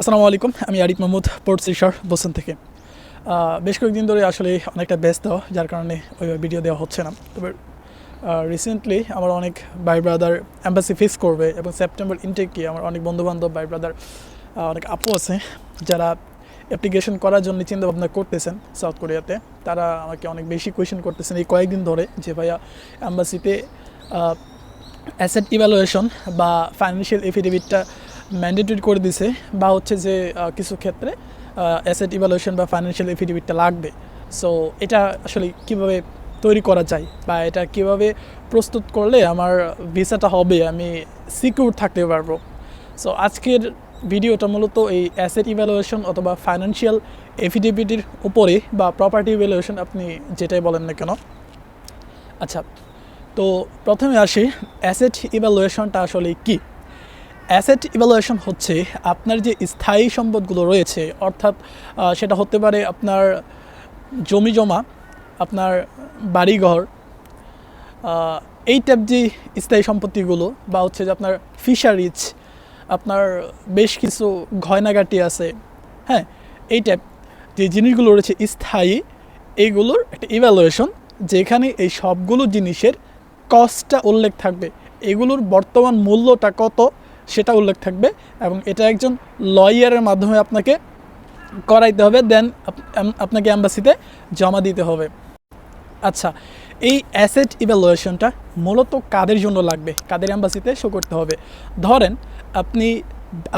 আসসালামু আলাইকুম, আমি আরিফ মাহমুদ পোর্ট সিশার বোসন থেকে। বেশ কয়েকদিন ধরে আসলে অনেকটা ব্যস্ত, যার কারণে ওইভাবে ভিডিও দেওয়া হচ্ছে না। তবে রিসেন্টলি আমার অনেক ভাই ব্রাদার অ্যাম্বাসি ফেস করবে এবং সেপ্টেম্বর ইনটেকে আমার অনেক বন্ধুবান্ধব ভাই ব্রাদার অনেক আপু আছে, যারা অ্যাপ্লিকেশন করার জন্য চিন্তা ভাবনা করতেছেন সাউথ কোরিয়াতে তারা আমাকে অনেক বেশি কোয়েশ্চেন করতেছেন এই কয়েকদিন ধরে যে, ভাইয়া অ্যাম্বাসিতে অ্যাসেট ইভ্যালুয়েশন বা ফাইন্যান্সিয়াল এফিডেভিটটা ম্যান্ডেটরি করে দিছে বা হচ্ছে যে কিছু ক্ষেত্রে অ্যাসেট ইভ্যালুয়েশন বা ফাইন্যান্সিয়াল এফিডেভিটটা লাগবে। সো এটা আসলে কীভাবে তৈরি করা যায় বা এটা কীভাবে প্রস্তুত করলে আমার ভিসাটা হবে, আমি সিকিউর থাকতে পারব। সো আজকের ভিডিওটা মূলত এই অ্যাসেট ইভ্যালুয়েশন অথবা ফাইন্যান্সিয়াল এফিডেভিটির উপরে বা প্রপার্টি ইভ্যালুয়েশন আপনি যেটাই বলেন না কেন। আচ্ছা তো প্রথমে আসি অ্যাসেট ইভ্যালুয়েশনটা আসলে কি? অ্যাসেট ইভ্যালুয়েশন হচ্ছে আপনার যে স্থায়ী সম্পদগুলো রয়েছে, অর্থাৎ সেটা হতে পারে আপনার জমি জমা, আপনার বাড়িঘর এই টাইপ যে স্থায়ী সম্পত্তিগুলো বা হচ্ছে যে আপনার ফিশারিজ আপনার বেশ কিছু গয়নাগাটি আছে হ্যাঁ এই টাইপ যে জিনিসগুলো রয়েছে স্থায়ী এইগুলোর একটা ইভ্যালুয়েশন যেখানে এই সবগুলো জিনিসের কস্টটা উল্লেখ থাকবে। এগুলোর বর্তমান মূল্যটা কত? সেটা উল্লেখ থাকবে এবং এটা একজন লয়ারের মাধ্যমে আপনাকে করাইতে হবে দেন আপনাকে অ্যাম্বাসিতে জমা দিতে হবে। আচ্ছা এই অ্যাসেট ইভ্যালুয়েশনটা মূলত কাদের জন্য লাগবে? কাদের অ্যাম্বাসিতে শো করতে হবে? ধরেন, আপনি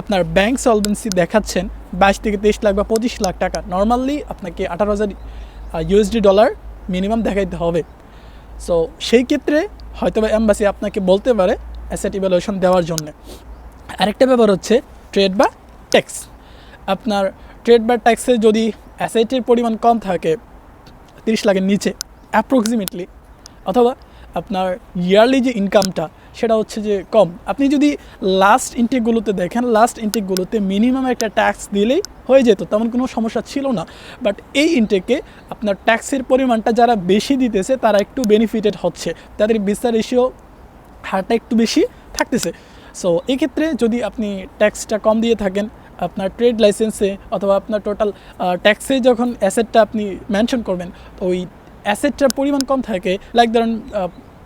আপনার ব্যাংক সলভেন্সি দেখাচ্ছেন, বাইশ থেকে তেইশ লাখ বা পঁচিশ লাখ টাকা। নর্মালি আপনাকে আঠারো হাজার ইউএসডি ডলার মিনিমাম দেখাইতে হবে। সো সেই ক্ষেত্রে হয়তো বা অ্যাম্বাসি আপনাকে বলতে পারে অ্যাসেট ইভ্যালুয়েশন দেওয়ার জন্য। আরেকটা ব্যাপার হচ্ছে ট্রেড বা ট্যাক্স আপনার ট্রেড বা ট্যাক্সে যদি অ্যাসেটের পরিমাণ কম থাকে, তিরিশ লাখের নিচে অ্যাপ্রক্সিমেটলি অথবা আপনার ইয়ারলি যে ইনকামটা সেটা হচ্ছে যে কম। আপনি যদি লাস্ট ইনটেকগুলোতে দেখেন লাস্ট ইনটেকগুলোতে মিনিমাম একটা ট্যাক্স দিলেই হয়ে যেত, তেমন কোনো সমস্যা ছিল না। বাট এই ইনটেকে আপনার ট্যাক্সের পরিমাণটা যারা বেশি দিতেছে, তারা একটু বেনিফিটেড হচ্ছে। তাদের বিস্তার রেশিও হারটা একটু বেশি থাকতেছে। সো এক্ষেত্রে যদি আপনি ট্যাক্সটা কম দিয়ে থাকেন, আপনার ট্রেড লাইসেন্সে অথবা আপনার টোটাল ট্যাক্সে যখন অ্যাসেটটা আপনি মেনশন করবেন, তো ওই অ্যাসেটটার পরিমাণ কম থাকে লাইক ধরুন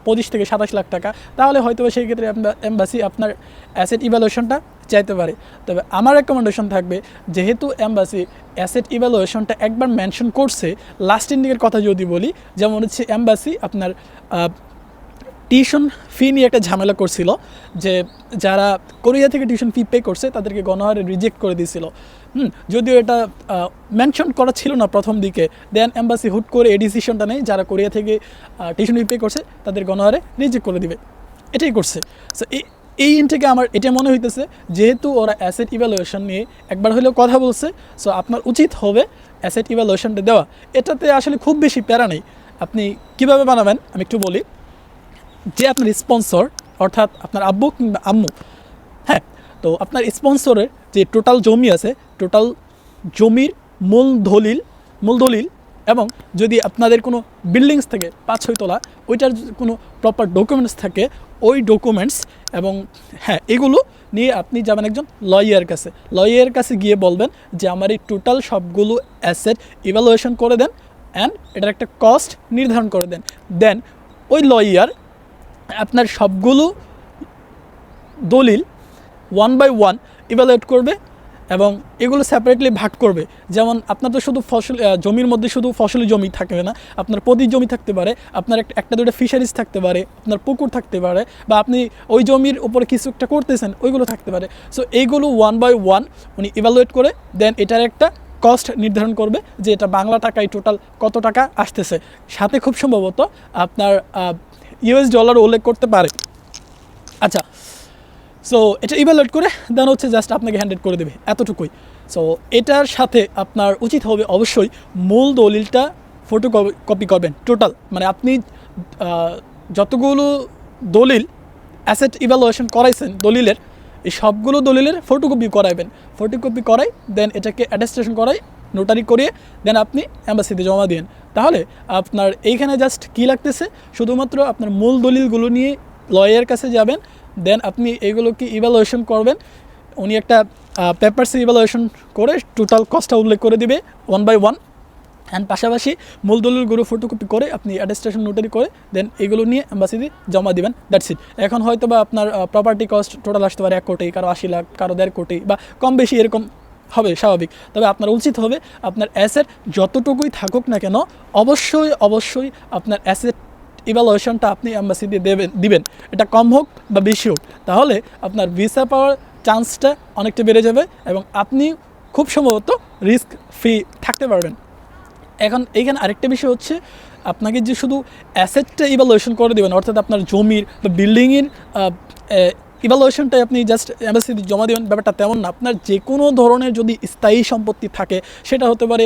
পঁচিশ থেকে সাতাশ লাখ টাকা, তাহলে হয়তো সেই ক্ষেত্রে এম্বাসি আপনার অ্যাসেট ইভ্যালুয়েশনটা চাইতে পারে। তবে আমার রেকমেন্ডেশন থাকবে, যেহেতু এম্বাসি অ্যাসেট ইভ্যালুয়েশনটা একবার মেনশন করছে লাস্ট ইন্ডিকের কথা যদি বলি, যেমন হচ্ছে এম্বাসি আপনার টিউশন ফি নিয়ে একটা ঝামেলা করছিল, যে যারা কোরিয়া থেকে টিউশন ফি পে করছে, তাদেরকে গণহারে রিজেক্ট করে দিয়েছিল হুম, যদিও এটা মেনশন করা ছিল না প্রথম দিকে। দেন এম্বাসি হুট করে এই ডিসিশনটা নেই যারা কোরিয়া থেকে টিউশন ফি পে করছে, তাদের গণহারে রিজেক্ট করে দিবে। এটাই করছে। সো এই ইন থেকে আমার এটা মনে হইতেছে, যেহেতু ওরা অ্যাসেট ইভ্যালুয়েশন নিয়ে একবার হলেও কথা বলছে সো আপনার উচিত হবে অ্যাসেট ইভ্যালুয়েশনটা দেওয়া। এটাতে আসলে খুব বেশি প্যারা নেই। আপনি কীভাবে বানাবেন, আমি একটু বলি। যে আপনার স্পন্সর অর্থাৎ আপনার আব্বু কিংবা আম্মু হ্যাঁ তো আপনার স্পন্সরের যে টোটাল জমি আছে টোটাল জমির মূল দলিল মূল দলিল এবং যদি আপনাদের কোনো বিল্ডিংস থাকে, পাঁচ ছয় তলা, ওইটার কোনো প্রপার ডকুমেন্টস থাকে, ওই ডকুমেন্টস এবং হ্যাঁ এগুলো নিয়ে আপনি যাবেন একজন লয়ার কাছে। লয়ারের কাছে গিয়ে বলবেন যে, আমার এই টোটাল সবগুলো অ্যাসেট ইভ্যালুয়েশন করে দেন অ্যান্ড এটার একটা কস্ট নির্ধারণ করে দেন। দেন ওই লয়ার আপনার সবগুলো দলিল ওয়ান বাই ওয়ান ইভ্যালুয়েট করবে এবং এগুলো সেপারেটলি ভাগ করবে। যেমন আপনার তো শুধু ফসল জমির মধ্যে শুধু ফসলি জমি থাকবে না, আপনার প্রতি জমি থাকতে পারে, আপনার একটা একটা দুটো ফিশারিজ থাকতে পারে, আপনার পুকুর থাকতে পারে, বা আপনি ওই জমির উপরে কিছু একটা করতেছেন, ওইগুলো থাকতে পারে। সো এইগুলো ওয়ান বাই ওয়ান উনি ইভ্যালুয়েট করে দেন এটার একটা কস্ট নির্ধারণ করবে যে এটা বাংলা টাকায় টোটাল কত টাকা আসতেছে। সাথে খুব সম্ভবত আপনার ইউএস ডলার উল্লেখ করতে পারে। আচ্ছা সো এটা ইভ্যালুয়েট করে দেন হচ্ছে জাস্ট আপনাকে হ্যান্ডেড করে দেবে, এতটুকুই। সো এটার সাথে আপনার উচিত হবে অবশ্যই মূল দলিলটা ফটো কপি করবেন টোটাল মানে আপনি যতগুলো দলিল অ্যাসেট ইভ্যালুয়েশন করাইছেন দলিলের এই সবগুলো দলিলের ফটোকপি করাইবেন। ফটোকপি করাই দেন এটাকে অ্যাডাস্ট্রেশন করাই নোটারি করিয়ে দেন আপনি অ্যাম্বাসিতে জমা দিন তাহলে আপনার এইখানে জাস্ট কী লাগতেছে? শুধুমাত্র আপনার মূল দলিলগুলো নিয়ে লয়ের কাছে যাবেন দেন আপনি এগুলোকে ইভ্যালুয়েশন করবেন। উনি একটা পেপারস ইভ্যালুয়েশন করে টোটাল কস্টটা উল্লেখ করে দিবে ওয়ান বাই ওয়ান অ্যান্ড পাশাপাশি মূল দলিলগুলো ফটোকপি করে আপনি অ্যাডেস্ট্রেশন নোটারি করে দেন এগুলো নিয়ে অ্যাম্বাসিতে জমা দিবেন। দ্যাটস ইট এখন হয়তো বা আপনার প্রপার্টি কস্ট টোটাল আসতে পারে এক কোটি, কারও আশি লাখ, কারও দেড় কোটি বা কম বেশি এরকম হবে স্বাভাবিক। তবে আপনার উচিত হবে আপনার অ্যাসেট যতটুকুই থাকুক না কেন, অবশ্যই অবশ্যই আপনার অ্যাসেট ইভ্যালুয়েশনটা আপনি অ্যাম্বাসি দিয়ে দেবেন, দিবেন। এটা কম হোক বা বেশি হোক, তাহলে আপনার ভিসা পাওয়ার চান্সটা অনেকটা বেড়ে যাবে এবং আপনি খুব সম্ভবত রিস্ক ফ্রি থাকতে পারবেন। এখন এইখানে আরেকটা বিষয় হচ্ছে, আপনাকে যে শুধু অ্যাসেটটা ইভ্যালুয়েশন করে দেবেন, অর্থাৎ আপনার জমির বা বিল্ডিংয়ের ইভ্যালুয়েশনটাই আপনি জাস্ট অ্যাম্বাসিতে জমা দেবেন, ব্যাপারটা তেমন না। আপনার যে কোনো ধরনের যদি স্থায়ী সম্পত্তি থাকে, সেটা হতে পারে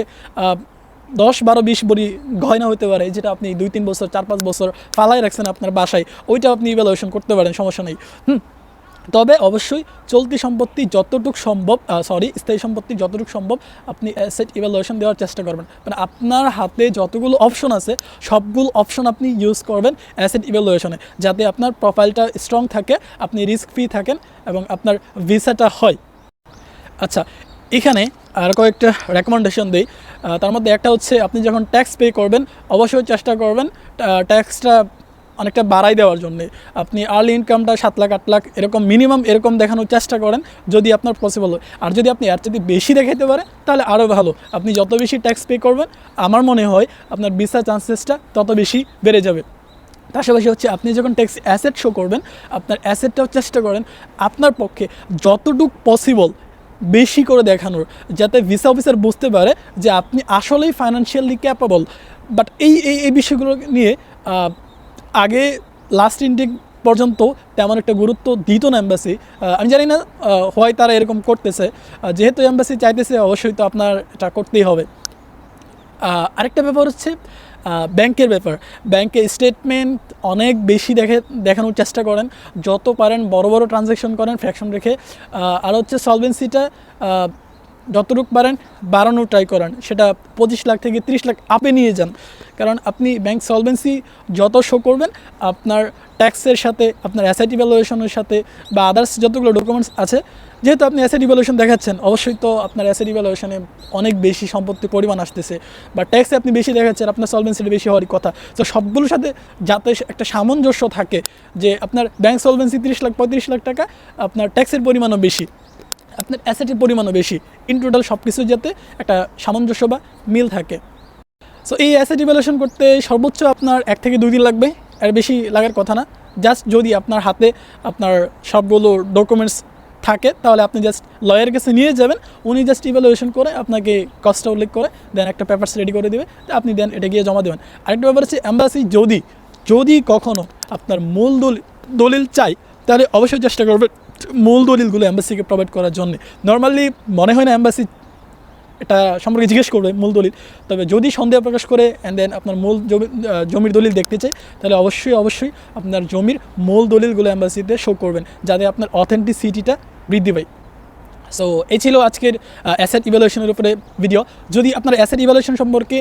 দশ বারো বিশ বড়ি গয়না হতে পারে, যেটা আপনি দুই তিন বছর, চার পাঁচ বছর ফালাই রাখছেন আপনার বাসায়, ওইটা আপনি ইভ্যালুয়েশন করতে পারেন, সমস্যা নেই। হুম? তবে অবশ্যই চলতি সম্পত্তি যতটুক সম্ভব সরি স্থায়ী সম্পত্তি যতটুকু সম্ভব আপনি অ্যাসেট ইভ্যালুয়েশন দেওয়ার চেষ্টা করবেন। মানে আপনার হাতে যতগুলো অপশন আছে, সবগুলো অপশন আপনি ইউজ করবেন অ্যাসেট ইভ্যালুয়েশনে যাতে আপনার প্রোফাইলটা স্ট্রং থাকে, আপনি রিস্ক ফ্রি থাকেন এবং আপনার ভিসাটা হয়। আচ্ছা এখানে আর কয়েকটা রেকমেন্ডেশন দিই। তার মধ্যে একটা হচ্ছে আপনি যখন ট্যাক্স পে করবেন, অবশ্যই চেষ্টা করবেন ট্যাক্সটা অনেকটা বাড়াই দেওয়ার জন্য। আপনি আর্লি ইনকামটা সাত লাখ, আট লাখ এরকম মিনিমাম এরকম দেখানোর চেষ্টা করেন যদি আপনার পসিবল হয়। আর যদি আপনি এর যদি বেশি দেখাইতে পারেন, তাহলে আরও ভালো। আপনি যত বেশি ট্যাক্স পে করবেন, আমার মনে হয় আপনার ভিসা চান্সেসটা তত বেশি বেড়ে যাবে। পাশাপাশি হচ্ছে আপনি যখন ট্যাক্স অ্যাসেট শো করবেন, আপনার অ্যাসেটটাও চেষ্টা করেন আপনার পক্ষে যতটুক পসিবল বেশি করে দেখানোর, যাতে ভিসা অফিসার বুঝতে পারে যে আপনি আসলেই ফাইন্যান্সিয়ালি ক্যাপাবল বাট এই এই বিষয়গুলো নিয়ে আগে লাস্ট ইনটেক পর্যন্ত তেমন একটা গুরুত্ব দিত না অ্যাম্বাসি আমি জানি না হয় তারা এরকম করতেছে। যেহেতু অ্যাম্বাসি চাইতেছে, অবশ্যই তো আপনার এটা করতেই হবে। আরেকটা ব্যাপার হচ্ছে ব্যাংকের ব্যাপার। ব্যাংকে স্টেটমেন্ট অনেক বেশি দেখে, দেখানোর চেষ্টা করেন। যত পারেন বড় বড় ট্রানজ্যাকশন করেন ফ্র্যাকশন রেখে। আর হচ্ছে সলভেন্সিটা যতটুকু পারেন বাড়ানোর ট্রাই করেন। সেটা পঁচিশ লাখ থেকে তিরিশ লাখ আপে নিয়ে যান। কারণ আপনি ব্যাংক সলভেন্সি যত শো করবেন, আপনার ট্যাক্সের সাথে, আপনার অ্যাসেট ইভ্যালুয়েশনের সাথে বা আদার্স যতগুলো ডকুমেন্টস আছে, যেহেতু আপনি অ্যাসেট ইভ্যালুয়েশন দেখাচ্ছেন, অবশ্যই তো আপনার অ্যাসেট ইভ্যালুয়েশনে অনেক বেশি সম্পত্তির পরিমাণ আসতেছে, বা ট্যাক্সে আপনি বেশি দেখাচ্ছেন, আপনার সলভেন্সিটা বেশি হওয়ার কথা। তো সবগুলোর সাথে যাতে একটা সামঞ্জস্য থাকে যে আপনার ব্যাংক সলভেন্সি তিরিশ লাখ, পঁয়ত্রিশ লাখ টাকা, আপনার ট্যাক্সের পরিমাণও বেশি, আপনার অ্যাসেটের পরিমাণও বেশি ইন টোটাল সব কিছু যাতে একটা সামঞ্জস্য বা মিল থাকে। সো এই অ্যাসেট ইভ্যালুয়েশন করতে সর্বোচ্চ আপনার এক থেকে দুই দিন লাগবে। এর বেশি লাগার কথা না। জাস্ট যদি আপনার হাতে আপনার সবগুলো ডকুমেন্টস থাকে, তাহলে আপনি জাস্ট লয়ারের কাছে নিয়ে যাবেন। উনি জাস্ট ইভ্যালুয়েশন করে আপনাকে কস্টটা উল্লেখ করে দেন একটা পেপারস রেডি করে দেবে। আপনি দেন এটা গিয়ে জমা দেবেন। আরেকটা ব্যাপার হচ্ছে অ্যাম্বাসি যদি যদি কখনও আপনার মূল দলিল দলিল চাই, তাহলে অবশ্যই চেষ্টা করবেন মূল দলিলগুলো অ্যাম্বাসিকে প্রোভাইড করার জন্য। নর্মালি মনে হয় না অ্যাম্বাসি এটা সম্পর্কে জিজ্ঞেস করবে মূল দলিল। তবে যদি সন্দেহ প্রকাশ করে অ্যান্ড দেন আপনার মূল জমি জমির দলিল দেখতে চাই তাহলে অবশ্যই অবশ্যই আপনার জমির মূল দলিলগুলো অ্যাম্বাসিতে শো করবেন, যাতে আপনার অথেন্টিসিটিটা বৃদ্ধি পায়। সো এই ছিল আজকের অ্যাসেট ইভ্যালুয়েশনের উপরে ভিডিও যদি আপনার অ্যাসেট ইভ্যালুয়েশন সম্পর্কে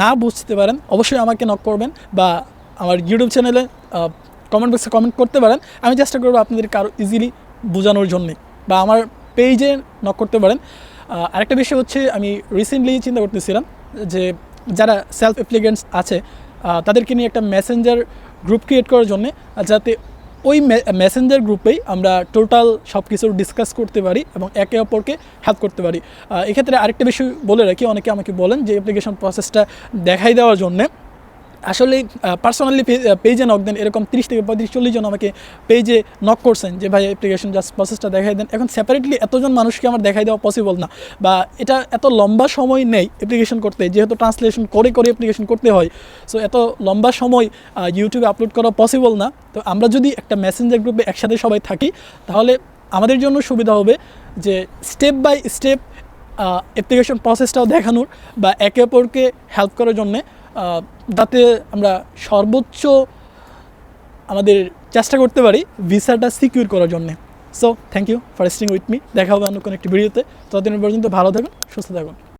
না বুঝতে পারেন, অবশ্যই আমাকে নক করবেন বা আমার ইউটিউব চ্যানেলে কমেন্ট বক্সে কমেন্ট করতে পারেন। আমি চেষ্টা করব আপনাদেরকে আরও ইজিলি বোঝানোর জন্যে বা আমার পেজে নক করতে পারেন। আরেকটা বিষয় হচ্ছে, আমি রিসেন্টলি চিন্তা করতেছিলাম যে যারা সেলফ অ্যাপ্লিকেন্টস আছে তাদেরকে নিয়ে একটা মেসেঞ্জার গ্রুপ ক্রিয়েট করার জন্য যাতে ওই মেসেঞ্জার গ্রুপেই আমরা টোটাল সব কিছু ডিসকাস করতে পারি এবং একে অপরকে হেল্প করতে পারি। এক্ষেত্রে আরেকটা বিষয় বলে রাখি, অনেকে আমাকে বলেন যে অ্যাপ্লিকেশন প্রসেসটা দেখাই দেওয়ার জন্যে। আসলে পার্সোনালি পেজে নক দেন এরকম তিরিশ থেকে পঁয়ত্রিশ, চল্লিশ জন আমাকে পেজে নক করছেন যে, ভাই অ্যাপ্লিকেশন জাস্ট প্রসেসটা দেখাই দেন। এখন সেপারেটলি এতজন মানুষকে আমার দেখাই দেওয়া পসিবল না। বা এটা এত লম্বা সময় নেই অ্যাপ্লিকেশন করতে, যেহেতু ট্রান্সলেশন করে করে অ্যাপ্লিকেশন করতে হয়। সো এত লম্বা সময় ইউটিউবে আপলোড করা পসিবল না। তো আমরা যদি একটা মেসেঞ্জার গ্রুপে একসাথে সবাই থাকি, তাহলে আমাদের জন্য সুবিধা হবে যে স্টেপ বাই স্টেপ অ্যাপ্লিকেশন প্রসেসটাও দেখানোর বা একে অপরকে হেল্প করার জন্যে যাতে আমরা সর্বোচ্চ আমাদের চেষ্টা করতে পারি ভিসাটা সিকিউর করার জন্যে। So thank you for staying with me দেখা হবে অন্য কোনো একটি ভিডিওতে। ততদিন পর্যন্ত ভালো থাকুন, সুস্থ থাকুন।